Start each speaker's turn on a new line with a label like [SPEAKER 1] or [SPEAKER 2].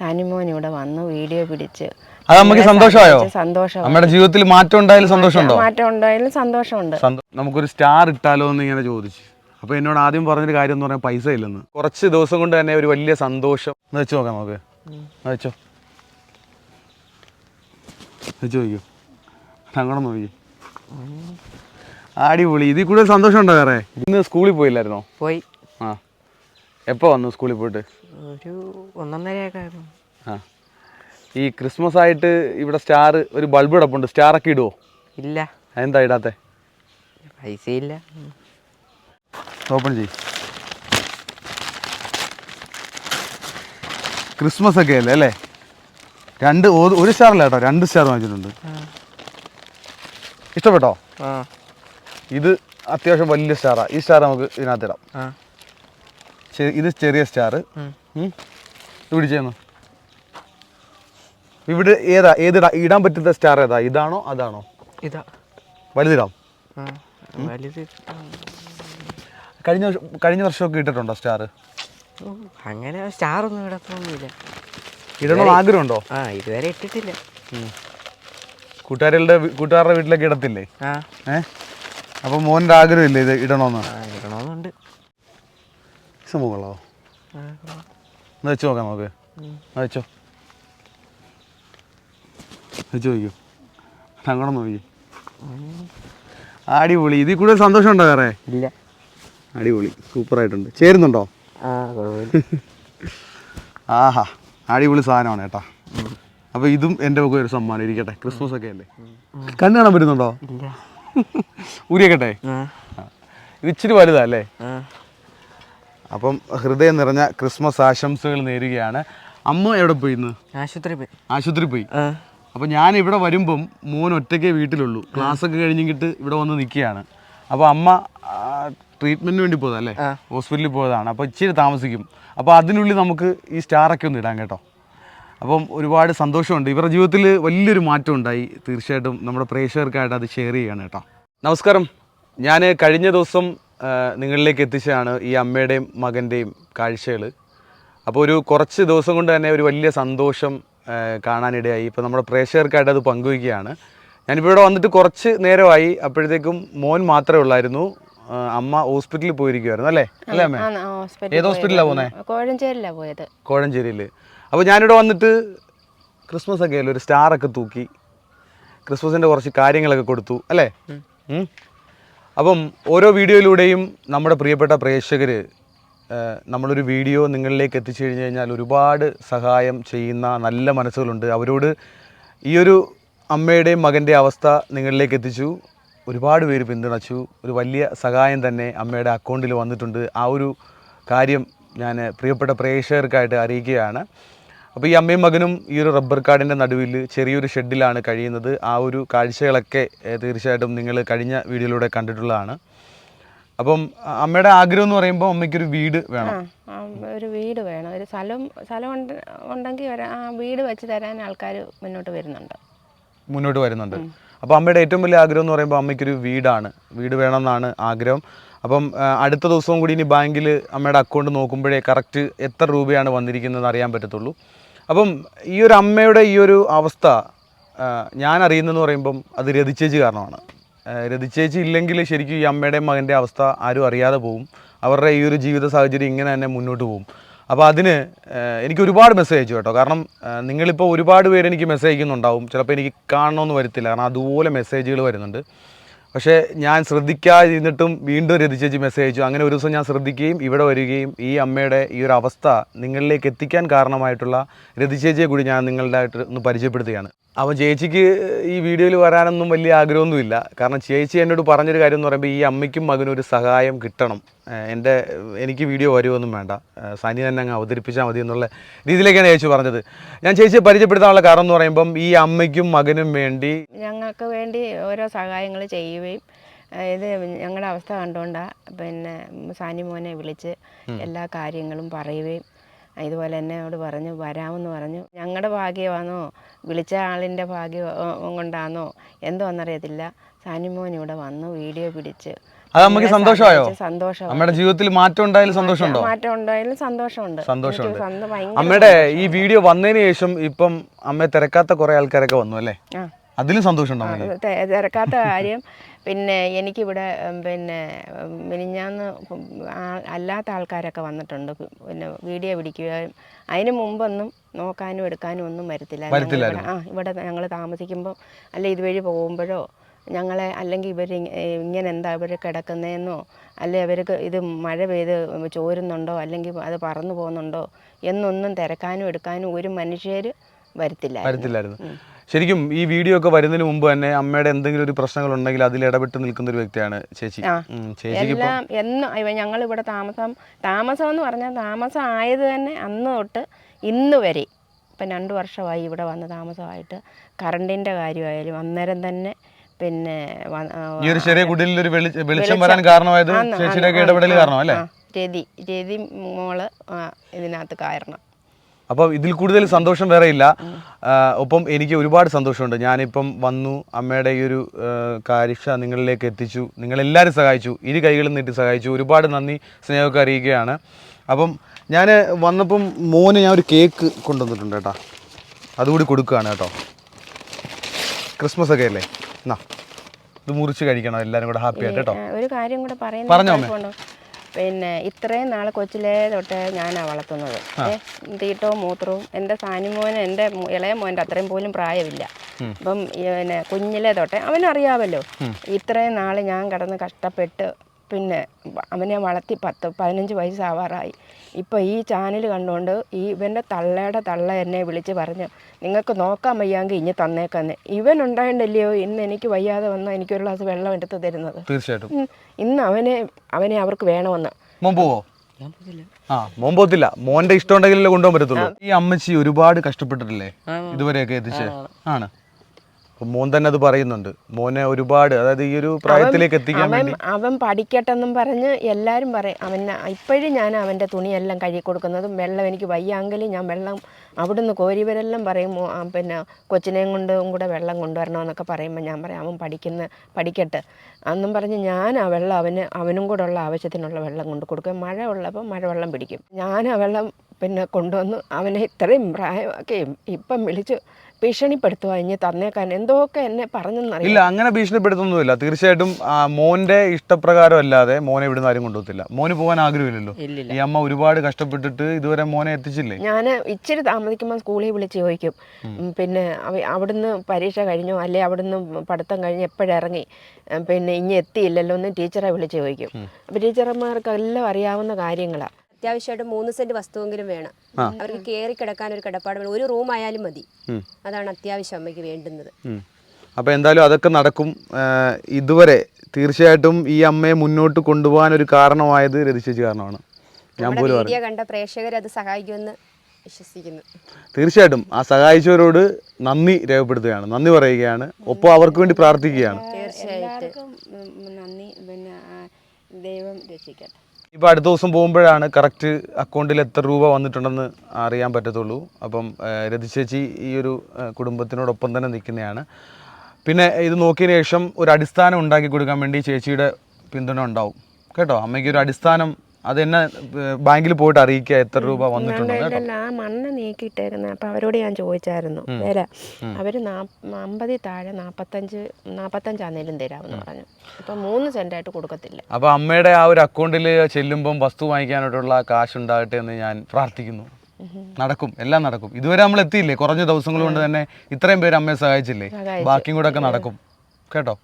[SPEAKER 1] സാനിമോൻ ഇവിടെ വന്നു വീഡിയോ പിടിച്ച്
[SPEAKER 2] അത് നമുക്ക് സന്തോഷമായോ?
[SPEAKER 1] സന്തോഷം
[SPEAKER 2] നമ്മുടെ ജീവിതത്തിൽ മാറ്റം ഉണ്ടായാലും സന്തോഷമുണ്ടോ?
[SPEAKER 1] മാറ്റം ഉണ്ടായാലും സന്തോഷമുണ്ട്.
[SPEAKER 2] സന്തോ- നമുക്കൊരു സ്റ്റാർ ഇട്ടാലോ എന്ന് ഇങ്ങനെ ചോദിച്ചു. അപ്പോൾ എന്നോട് ആദ്യം പറഞ്ഞൊരു കാര്യം എന്ന് പറഞ്ഞാൽ പൈസ ഇല്ലെന്ന്. കുറച്ച് ദിവസം കൊണ്ട് തന്നെ ഒരു വലിയ സന്തോഷം. എന്ന് വെച്ച് നോക്കാം നമുക്ക്. വെച്ചോ. വെച്ച് നോക്കിയോ അങ്ങനെ നോക്കി. അടിപൊളി. ഇതിൽ കൂടുതൽ സന്തോഷം ഉണ്ടോ വേറെ? ഇന്ന് സ്കൂളിൽ പോയില്ലായിരുന്നോ?
[SPEAKER 3] പോയി.
[SPEAKER 2] ആ. എപ്പോൾ വന്നു സ്കൂളിൽ പോയിട്ട്?
[SPEAKER 3] ഒരു ഒന്നൊന്നരയൊക്കെ ആയിരുന്നു.
[SPEAKER 2] ആ. ഈ ക്രിസ്മസ് ആയിട്ട് ഇവിടെ സ്റ്റാർ ഒരു ബൾബ് കിടപ്പുണ്ട്. സ്റ്റാറൊക്കെ ഇടുവോ?
[SPEAKER 3] ഇല്ല.
[SPEAKER 2] എന്താ ഇടാത്തെ?
[SPEAKER 3] പൈസ ഇല്ല
[SPEAKER 2] ഓപ്പൺ ചെയ് ക്രിസ്മസ് ഒക്കെ അല്ലേ അല്ലേ? രണ്ട് ഒരു സ്റ്റാർ അല്ല കേട്ടോ രണ്ട് സ്റ്റാർ വാങ്ങിച്ചിട്ടുണ്ട്. ഇഷ്ടപ്പെട്ടോ? ഇത് അത്യാവശ്യം വലിയ സ്റ്റാറാണ് ഈ സ്റ്റാർ നമുക്ക് ഇതിനകത്ത് ഇടാം. ഇത് ചെറിയ സ്റ്റാർ. പിടിച്ചേന്നു ഇവിടെ ഏതാ ഏത് ഇടാൻ പറ്റുന്ന സ്റ്റാർ ഏതാ? ഇതാണോ അതാണോ?
[SPEAKER 3] ഇതാ.
[SPEAKER 2] വലുതിടാം. കഴിഞ്ഞ വർഷം കഴിഞ്ഞ വർഷമൊക്കെ ഇട്ടിട്ടുണ്ടോ സ്റ്റാർ?
[SPEAKER 3] അങ്ങനെ സ്റ്റാർ ഒന്നും ഇടത്തൊന്നുമില്ല.
[SPEAKER 2] ഇടണമെന്ന് ആഗ്രഹമുണ്ടോ?
[SPEAKER 3] ആ ഇതുവരെ ഇട്ടിട്ടില്ല.
[SPEAKER 2] കൂട്ടുകാരുടെ കൂട്ടുകാരുടെ വീട്ടിലൊക്കെ ഇടത്തില്ലേ? ഏഹ് അപ്പൊ മോന്റെ ആഗ്രഹമില്ലേ ഇത് ഇടണമെന്ന്
[SPEAKER 3] ആ ഇടണമെന്നുണ്ട്
[SPEAKER 2] സംഭവം കൊള്ളാവോ വെച്ച് നോക്കാം നമുക്ക് വെച്ചോ വെച്ച് നോക്കിയോ അങ്ങോട്ട് നോക്കി അടിപൊളി. ഇതിൽ കൂടുതൽ സന്തോഷം ഉണ്ടോ വേറെ?
[SPEAKER 3] ഇല്ല.
[SPEAKER 2] അടിപൊളി. സൂപ്പറായിട്ടുണ്ട് ചേരുന്നുണ്ടോ? ആഹാ. അടിപൊളി സാധനമാണ് കേട്ടാ. അപ്പൊ ഇതും എന്റെ ഒക്കെ ഒരു സമ്മാനം. ഇരിക്കട്ടെ. ക്രിസ്മസ് ഒക്കെ അല്ലേ? കണ്ണു കാണാൻ പറ്റുന്നുണ്ടോ?
[SPEAKER 3] ഇല്ല.
[SPEAKER 2] ഊരിയക്കട്ടെ?
[SPEAKER 3] ആ.
[SPEAKER 2] ആ. ഇത് ഇച്ചിരി വലുതാ അല്ലേ? അപ്പം ഹൃദയം നിറഞ്ഞ ക്രിസ്മസ് ആശംസകൾ നേരുകയാണ്. അമ്മ എവിടെ പോയി ഇന്ന്?
[SPEAKER 3] ആശുപത്രി പോയി.
[SPEAKER 2] ആശുപത്രി പോയി.
[SPEAKER 3] അപ്പൊ
[SPEAKER 2] അപ്പം ഞാൻ ഇവിടെ വരുമ്പം മോൻ ഒറ്റയ്ക്കേ വീട്ടിലുള്ളൂ. ക്ലാസ് ഒക്കെ കഴിഞ്ഞിട്ട് ഇവിടെ വന്ന് നിൽക്കുകയാണ്. അപ്പോൾ അമ്മ ട്രീറ്റ്മെന്റിന് വേണ്ടി പോയതല്ലേ
[SPEAKER 3] അല്ലേ?
[SPEAKER 2] ഹോസ്പിറ്റലിൽ പോയതാണ്. അപ്പോൾ ഇച്ചിരി താമസിക്കും. അപ്പോൾ അതിനുള്ളിൽ നമുക്ക് ഈ സ്റ്റാറൊക്കെ ഒന്ന് ഇടാം കേട്ടോ. അപ്പം ഒരുപാട് സന്തോഷമുണ്ട്. ഇവരുടെ ജീവിതത്തിൽ വലിയൊരു മാറ്റം ഉണ്ടായി. തീർച്ചയായിട്ടും നമ്മുടെ പ്രേക്ഷകർക്കായിട്ട് അത് ഷെയർ ചെയ്യുകയാണ് കേട്ടോ. നമസ്കാരം. ഞാൻ കഴിഞ്ഞ ദിവസം നിങ്ങളിലേക്ക് എത്തിച്ചതാണ് ഈ അമ്മയുടെയും മകന്റെയും കാഴ്ചകൾ അപ്പോൾ ഒരു കുറച്ച് ദിവസം കൊണ്ട് തന്നെ ഒരു വലിയ സന്തോഷം കാണാനിടയായി. ഇപ്പോൾ നമ്മുടെ പ്രേക്ഷകർക്കായിട്ട് അത് പങ്കുവയ്ക്കുകയാണ്. ഞാനിപ്പോൾ ഇവിടെ വന്നിട്ട് കുറച്ച് നേരമായി. അപ്പോഴത്തേക്കും മോൻ മാത്രമേ ഉള്ളായിരുന്നു. അമ്മ ഹോസ്പിറ്റലിൽ പോയിരിക്കുമായിരുന്നു അല്ലേ? അല്ലേ അമ്മ? ഏത് ഹോസ്പിറ്റലിലാണ്. പോകുന്നത്
[SPEAKER 1] കോഴഞ്ചേരിലാണ് പോയത്.
[SPEAKER 2] കോഴഞ്ചേരിയിൽ അപ്പോൾ ഞാനിവിടെ വന്നിട്ട് ക്രിസ്മസ് ഒക്കെ അല്ലേ ഒരു സ്റ്റാറൊക്കെ തൂക്കി ക്രിസ്മസിന്റെ കുറച്ച് കാര്യങ്ങളൊക്കെ കൊടുത്തു അല്ലേ. അപ്പം ഓരോ വീഡിയോയിലൂടെയും നമ്മുടെ പ്രിയപ്പെട്ട പ്രേക്ഷകർ നമ്മളൊരു വീഡിയോ നിങ്ങളിലേക്ക് എത്തിച്ചു കഴിഞ്ഞ് കഴിഞ്ഞാൽ ഒരുപാട് സഹായം ചെയ്യുന്ന നല്ല മനസ്സുകളുണ്ട്. അവരോട് ഈ ഒരു അമ്മയുടെയും മകന്റെ അവസ്ഥ നിങ്ങളിലേക്ക് എത്തിച്ചു. ഒരുപാട് പേര് പിന്തുണച്ചു. ഒരു വലിയ സഹായം തന്നെ അമ്മയുടെ അക്കൗണ്ടിൽ വന്നിട്ടുണ്ട്. ആ ഒരു കാര്യം ഞാൻ പ്രിയപ്പെട്ട പ്രേക്ഷകർക്കായിട്ട് അറിയിക്കുകയാണ്. അപ്പോൾ ഈ അമ്മയും മകനും ഈ ഒരു റബ്ബർ കാടിന്റെ നടുവിൽ ചെറിയൊരു ഷെഡിലാണ് കഴിയുന്നത്. ആ ഒരു കാഴ്ചകളൊക്കെ തീർച്ചയായിട്ടും നിങ്ങൾ കഴിഞ്ഞ വീഡിയോയിലൂടെ കണ്ടിട്ടുള്ളതാണ്. അപ്പം അമ്മയുടെ ആഗ്രഹം എന്ന് പറയുമ്പോൾ അമ്മയ്ക്കൊരു വീട് വേണം.
[SPEAKER 1] ഒരു വീട് വേണം. ഒരു സ്ഥലം സ്ഥലം ഉണ്ടെങ്കിൽ വരാ ആ വീട് വെച്ച് തരാൻ ആൾക്കാർ മുന്നോട്ട് വരുന്നുണ്ട്.
[SPEAKER 2] മുന്നോട്ട് വരുന്നുണ്ട്. അപ്പോൾ അമ്മയുടെ ഏറ്റവും വലിയ ആഗ്രഹം എന്ന് പറയുമ്പോൾ അമ്മയ്ക്കൊരു വീടാണ്. വീട് വേണമെന്നാണ് ആഗ്രഹം. അപ്പം അടുത്ത ദിവസവും കൂടി ഇനി ബാങ്കിൽ അമ്മയുടെ അക്കൗണ്ട് നോക്കുമ്പോഴേ കറക്റ്റ് എത്ര രൂപയാണ് വന്നിരിക്കുന്നത് അറിയാൻ പറ്റത്തുള്ളൂ. അപ്പം ഈ ഒരു അമ്മയുടെ ഈ ഒരു അവസ്ഥ ഞാൻ അറിയുന്നതെന്ന് പറയുമ്പം അത് രതിച്ചേച്ചി കാരണമാണ്. രതിച്ചേച്ചി ഇല്ലെങ്കിൽ ശരിക്കും ഈ അമ്മയുടെയും മകന്റെ അവസ്ഥ ആരും അറിയാതെ പോകും അവരുടെ ഈ ഒരു ജീവിത സാഹചര്യം ഇങ്ങനെ തന്നെ മുന്നോട്ട് പോകും അപ്പോൾ അതിന് എനിക്ക് ഒരുപാട് മെസ്സേജ് അയച്ചു കേട്ടോ. കാരണം നിങ്ങളിപ്പോൾ ഒരുപാട് പേര് എനിക്ക് മെസ്സേജ് അയക്കുന്നുണ്ടാവും. ചിലപ്പോൾ എനിക്ക് കാണണമെന്ന് വരത്തില്ല. കാരണം അതുപോലെ മെസ്സേജുകൾ വരുന്നുണ്ട്. പക്ഷേ ഞാൻ ശ്രദ്ധിക്കാതിരുന്നിട്ടും വീണ്ടും രതിച്ചേച്ചി മെസ്സേജ് അയച്ചു. അങ്ങനെ ഒരു ദിവസം ഞാൻ ശ്രദ്ധിക്കുകയും ഇവിടെ വരികയും ഈ അമ്മയുടെ ഈ ഒരു അവസ്ഥ നിങ്ങളിലേക്ക് എത്തിക്കാൻ കാരണമായിട്ടുള്ള രതിച്ചേച്ചിയെ കൂടി ഞാൻ നിങ്ങളുടെ ആയിട്ട് ഒന്ന് പരിചയപ്പെടുത്തുകയാണ്. അപ്പോൾ ചേച്ചിക്ക് ഈ വീഡിയോയിൽ വരാനൊന്നും വലിയ ആഗ്രഹമൊന്നുമില്ല. കാരണം ചേച്ചി എന്നോട് പറഞ്ഞൊരു കാര്യം എന്ന് പറയുമ്പോൾ ഈ അമ്മയ്ക്കും മകനും ഒരു സഹായം കിട്ടണം. എന്റെ എനിക്ക് വീഡിയോ വരുമൊന്നും വേണ്ട. സനി തന്നെ അങ്ങ് അവതരിപ്പിച്ചാൽ മതി എന്നുള്ള രീതിയിലേക്കാണ് ചേച്ചി പറഞ്ഞത്. ഞാൻ ചേച്ചിയെ പരിചയപ്പെടുത്താനുള്ള കാരണം എന്ന് പറയുമ്പം ഈ അമ്മയ്ക്കും മകനും വേണ്ടി
[SPEAKER 1] ഞങ്ങൾക്ക് വേണ്ടി ഓരോ സഹായങ്ങൾ ചെയ്യുകയും ഇത് ഞങ്ങളുടെ അവസ്ഥ കണ്ടുകൊണ്ടാണ് പിന്നെ സാനി മോനെ വിളിച്ച് എല്ലാ കാര്യങ്ങളും പറയുകയും ഇതുപോലെ എന്നോട് പറഞ്ഞു വരാമെന്ന് പറഞ്ഞു. ഞങ്ങളുടെ ഭാഗ്യമാണോ വിളിച്ച ആളിന്റെ ഭാഗ്യം കൊണ്ടാണോ എന്തോന്നറിയത്തില്ല. സാനിമോൻ ഇവിടെ വന്നു വീഡിയോ പിടിച്ച്
[SPEAKER 2] അത്
[SPEAKER 1] നമുക്ക്
[SPEAKER 2] സന്തോഷമായോ?
[SPEAKER 1] സന്തോഷം
[SPEAKER 2] നമ്മുടെ ജീവിതത്തിൽ മാറ്റം ഉണ്ടായാലും സന്തോഷമുണ്ടോ?
[SPEAKER 1] മാറ്റം ഉണ്ടായാലും സന്തോഷമുണ്ട്.
[SPEAKER 2] സന്തോഷമുണ്ട്. അമ്മയുടെ ഈ വീഡിയോ വന്നതിന് ശേഷം ഇപ്പം അമ്മയെ തിരക്കാത്ത കുറെ ആൾക്കാരൊക്കെ വന്നു അല്ലേ? അതിലും സന്തോഷമുണ്ടോ
[SPEAKER 1] തിരക്കാത്ത കാര്യം. പിന്നെ എനിക്കിവിടെ പിന്നെ മിനിഞ്ഞാന്ന് അല്ലാത്ത ആൾക്കാരൊക്കെ വന്നിട്ടുണ്ട്. പിന്നെ വീഡിയോ പിടിക്കുകയും അതിന് മുമ്പൊന്നും നോക്കാനും എടുക്കാനും ഒന്നും വരത്തില്ല. ആ ഇവിടെ ഞങ്ങൾ താമസിക്കുമ്പോൾ അല്ല ഇതുവഴി പോകുമ്പോഴോ ഞങ്ങളെ അല്ലെങ്കിൽ ഇവർ ഇങ്ങനെ എന്താ ഇവർ കിടക്കുന്നതെന്നോ അല്ലെ അവർക്ക് ഇത് മഴ പെയ്ത് ചോരുന്നുണ്ടോ അല്ലെങ്കിൽ അത് പറന്നു പോകുന്നുണ്ടോ എന്നൊന്നും തിരക്കാനും എടുക്കാനും ഒരു മനുഷ്യർ വരത്തില്ല
[SPEAKER 2] വരത്തില്ലായിരുന്നു. ശരിക്കും ഈ വീഡിയോ ഒക്കെ വരുന്നതിന് മുമ്പ് തന്നെ അമ്മയുടെ എന്തെങ്കിലും ഒരു പ്രശ്നങ്ങൾ ഉണ്ടെങ്കിൽ അതിൽ ഇടപെട്ട് നിൽക്കുന്ന ഒരു വ്യക്തിയാണ് ചേച്ചി.
[SPEAKER 1] എല്ലാം എന്ന് ഞങ്ങൾ ഇവിടെ താമസം താമസം എന്ന് പറഞ്ഞാൽ താമസം ആയത് തന്നെ അന്ന് തൊട്ട് ഇന്ന് വരെ. ഇപ്പം രണ്ട് വർഷമായി ഇവിടെ വന്ന് താമസമായിട്ട്. കറണ്ടിന്റെ കാര്യമായാലും അന്നേരം തന്നെ പിന്നെ
[SPEAKER 2] ഈ ഒരു ചെറിയ കുടിലിൽ ഒരു വെളി- വെളിച്ചം വരാൻ കാരണമായത് ചേച്ചിയുടെ ഇടപെടൽ കാരണം അല്ലേ?
[SPEAKER 1] രതി രതി മോൾ ഇതിനകത്ത് കാരണം
[SPEAKER 2] അപ്പോൾ ഇതിൽ കൂടുതൽ സന്തോഷം വേറെ ഇല്ല. ഒപ്പം എനിക്ക് ഒരുപാട് സന്തോഷമുണ്ട്. ഞാനിപ്പം വന്നു അമ്മയുടെ ഈ ഒരു കാര്യക്ഷ നിങ്ങളിലേക്ക് എത്തിച്ചു. നിങ്ങളെല്ലാവരും സഹായിച്ചു ഇരു കൈകളും നീട്ടി സഹായിച്ചു. ഒരുപാട് നന്ദി സ്നേഹമൊക്കെ അറിയിക്കുകയാണ്. അപ്പം ഞാൻ വന്നപ്പം മോന് ഞാൻ ഒരു കേക്ക് കൊണ്ടുവന്നിട്ടുണ്ട് കേട്ടോ. അതുകൂടി കൊടുക്കുകയാണ് കേട്ടോ. ക്രിസ്മസ് ഒക്കെ അല്ലേ? എന്നാ ഇത് മുറിച്ച് കഴിക്കണം എല്ലാരും കൂടെ ഹാപ്പി ആയിട്ട് കേട്ടോ.
[SPEAKER 1] ഒരു കാര്യം കൂടെ. കുഴപ്പമുണ്ടോ? പിന്നെ ഇത്രയും നാളെ കൊച്ചിലേ തൊട്ട് ഞാനാ വളർത്തുന്നത്. തീറ്റവും മൂത്രവും എന്റെ സാനിമോന് എന്റെ ഇളയ മോന്റെ അത്രയും പോലും പ്രായമില്ല. അപ്പം പിന്നെ കുഞ്ഞിലേ തൊട്ടേ അവനറിയാമല്ലോ ഇത്രയും നാൾ ഞാൻ കിടന്ന് കഷ്ടപ്പെട്ട് പിന്നെ അവനെ വളർത്തി പത്ത് പതിനഞ്ച് വയസ്സാവാറായി. ഇപ്പോൾ ഈ ചാനൽ കണ്ടുകൊണ്ട് ഈ ഇവന്റെ തള്ളയുടെ തള്ള എന്നെ വിളിച്ച് പറഞ്ഞു നിങ്ങൾക്ക് നോക്കാൻ വയ്യാങ്കിൽ ഇനി തന്നേക്കാന്ന്. ഇവൻ ഉണ്ടായിട്ടില്ലയോ ഇന്ന് എനിക്ക് വയ്യാതെ വന്ന എനിക്കൊരു ഗ്ലാസ് വെള്ളം എടുത്ത് തരുന്നത്.
[SPEAKER 2] തീർച്ചയായിട്ടും.
[SPEAKER 1] ഇന്ന് അവനെ അവനെ അവർക്ക് വേണമെന്ന്.
[SPEAKER 2] മോൻ പോവോ?
[SPEAKER 3] ഞാൻ പോകില്ല
[SPEAKER 2] ആ മോൻ പോത്തില്ല മോന്റെ ഇഷ്ടം ഉണ്ടെങ്കിലല്ലേ കൊണ്ടുപോകാൻ പറ്റത്തുള്ളൂ. ഈ അമ്മച്ചി ഒരുപാട് കഷ്ടപ്പെട്ടിട്ടില്ലേ? ഇതുവരെയൊക്കെ എത്തിച്ച്? ആണ്. മോൻ തന്നെ അത് പറയുന്നുണ്ട്. മോനെ ഒരുപാട് അതായത് ഈ ഒരു പ്രായത്തിലേക്ക് എത്തിക്കാൻ
[SPEAKER 1] അവൻ
[SPEAKER 2] വേണ്ടി.
[SPEAKER 1] അവൻ പഠിക്കട്ടെന്നും പറഞ്ഞ് എല്ലാവരും പറയും അവൻ ഇപ്പോഴും ഞാൻ അവന്റെ തുണിയെല്ലാം കഴുകി കൊടുക്കുന്നതും വെള്ളം എനിക്ക് വയ്യാങ്കിലും ഞാൻ വെള്ളം അവിടുന്ന് കോരിവരെല്ലാം പറയും പിന്നെ കൊച്ചിനെയും കൊണ്ടും കൂടെ വെള്ളം കൊണ്ടുവരണമെന്നൊക്കെ പറയുമ്പോൾ ഞാൻ പറയും അവൻ പഠിക്കുന്ന പഠിക്കട്ടെ. അന്നും പറഞ്ഞ് ഞാൻ ആ വെള്ളം അവന് അവനും കൂടെ ഉള്ള ആവശ്യത്തിനുള്ള വെള്ളം കൊണ്ട് കൊടുക്കും. മഴ ഉള്ളപ്പോൾ മഴ വെള്ളം പിടിക്കും. ഞാൻ ആ വെള്ളം പിന്നെ കൊണ്ടുവന്ന് അവനെ ഇത്രയും പ്രായമാക്കുകയും ഇപ്പം വിളിച്ച് ഭീഷണിപ്പെടുത്തുക ഇനി തന്നേക്കാൻ. എന്തൊക്കെ എന്നെ പറഞ്ഞെന്നറിയാം
[SPEAKER 2] ഇല്ല അങ്ങനെ ഭീഷണിപ്പെടുത്തൊന്നുമില്ല. തീർച്ചയായിട്ടും ആ, മോന്റെ ഇഷ്ടപ്രകാരം അല്ലാതെ മോനെ ഇവിടുന്ന് ആരും കൊണ്ടുപോകത്തില്ല. മോന് പോകാൻ ആഗ്രഹമില്ലല്ലോ. ഈ അമ്മ ഒരുപാട് കഷ്ടപ്പെട്ടിട്ട് ഇതുവരെ മോനെ എത്തിച്ചില്ലേ?
[SPEAKER 1] ഞാൻ ഇച്ചിരി താമസിക്കുമ്പോൾ സ്കൂളിൽ വിളിച്ച് ചോദിക്കും. ഉം, പിന്നെ അവ- അവിടുന്ന് പരീക്ഷ കഴിഞ്ഞോ? അല്ലെ അവിടുന്ന് പഠിത്തം കഴിഞ്ഞ് എപ്പോഴിറങ്ങി? ഉം, പിന്നെ ഇനി എത്തിയില്ലല്ലോ എന്ന് ടീച്ചറെ വിളിച്ച് ചോദിക്കും. അപ്പോൾ ടീച്ചർമാർക്ക് എല്ലാം അറിയാവുന്ന കാര്യങ്ങളാണ്
[SPEAKER 4] അത്യാവശ്യമായിട്ട് മൂന്ന് സെന്റ് വസ്തുവെങ്കിലും വേണം. അവർക്ക് കയറി കിടക്കാൻ ഒരു കിടപ്പാട് വേണം. ഒരു റൂം ആയാലും മതി. അതാണ് അത്യാവശ്യം അമ്മയ്ക്ക് വേണ്ടുന്നത്.
[SPEAKER 2] അപ്പോൾ എന്തായാലും അതൊക്കെ നടക്കും. ഇതുവരെ തീർച്ചയായിട്ടും ഈ അമ്മയെ മുന്നോട്ട് കൊണ്ടുപോകാൻ ഒരു കാരണമായത് രതിശേഷി കാരണമാണ്. ഞാൻ പോലും
[SPEAKER 4] കണ്ട പ്രേക്ഷകർ അത് സഹായിക്കുമെന്ന് വിശ്വസിക്കുന്നു.
[SPEAKER 2] തീർച്ചയായിട്ടും ആ സഹായിച്ചവരോട് നന്ദി രേഖപ്പെടുത്തുകയാണ്. നന്ദി പറയുകയാണ്. ഒപ്പം അവർക്ക് വേണ്ടി പ്രാർത്ഥിക്കുകയാണ്.
[SPEAKER 1] തീർച്ചയായിട്ടും. നന്ദി. പിന്നെ ദൈവം രക്ഷിക്കട്ടെ.
[SPEAKER 2] ഇപ്പോൾ അടുത്ത ദിവസം പോകുമ്പോഴാണ് കറക്റ്റ് അക്കൗണ്ടിൽ എത്ര രൂപ വന്നിട്ടുണ്ടെന്ന് അറിയാൻ പറ്റത്തുള്ളൂ. അപ്പം രതിശേച്ചി ഈ ഒരു കുടുംബത്തിനോടൊപ്പം തന്നെ നിൽക്കുന്നതാണ് പിന്നെ ഇത് നോക്കിയതിന് ശേഷം ഒരു അടിസ്ഥാനം ഉണ്ടാക്കി കൊടുക്കാൻ വേണ്ടി ചേച്ചിയുടെ പിന്തുണ ഉണ്ടാവും. കേട്ടോ? അമ്മയ്ക്ക് ഒരു അടിസ്ഥാനം അത് എന്നെ ബാങ്കിൽ പോയിട്ട് അറിയിക്കുക എത്ര രൂപ വന്നിട്ടുണ്ട്
[SPEAKER 1] ആ മണ്ണ് നീക്കിയിട്ടായിരുന്നു അപ്പം അവരോട് ഞാൻ ചോദിച്ചായിരുന്നു. വില അവർ അമ്പതിൽ താഴെ നാൽപ്പത്തഞ്ച് നാൽപ്പത്തഞ്ചാന്നേലും തരാമെന്ന് പറഞ്ഞു. അപ്പം മൂന്ന് സെന്റായിട്ട് കൊടുക്കത്തില്ല.
[SPEAKER 2] അപ്പോൾ അമ്മയുടെ ആ ഒരു അക്കൗണ്ടിൽ ചെല്ലുമ്പോൾ വസ്തു വാങ്ങിക്കാനായിട്ടുള്ള കാശ് ഉണ്ടാകട്ടെ എന്ന് ഞാൻ പ്രാർത്ഥിക്കുന്നു. നടക്കും. എല്ലാം നടക്കും. ഇതുവരെ നമ്മൾ എത്തിയില്ലേ? കുറഞ്ഞ ദിവസങ്ങൾ കൊണ്ട് തന്നെ ഇത്രയും പേര് അമ്മയെ സഹായിച്ചില്ലേ? ബാക്കിയും കൂടെ ഒക്കെ നടക്കും. കേട്ടോ?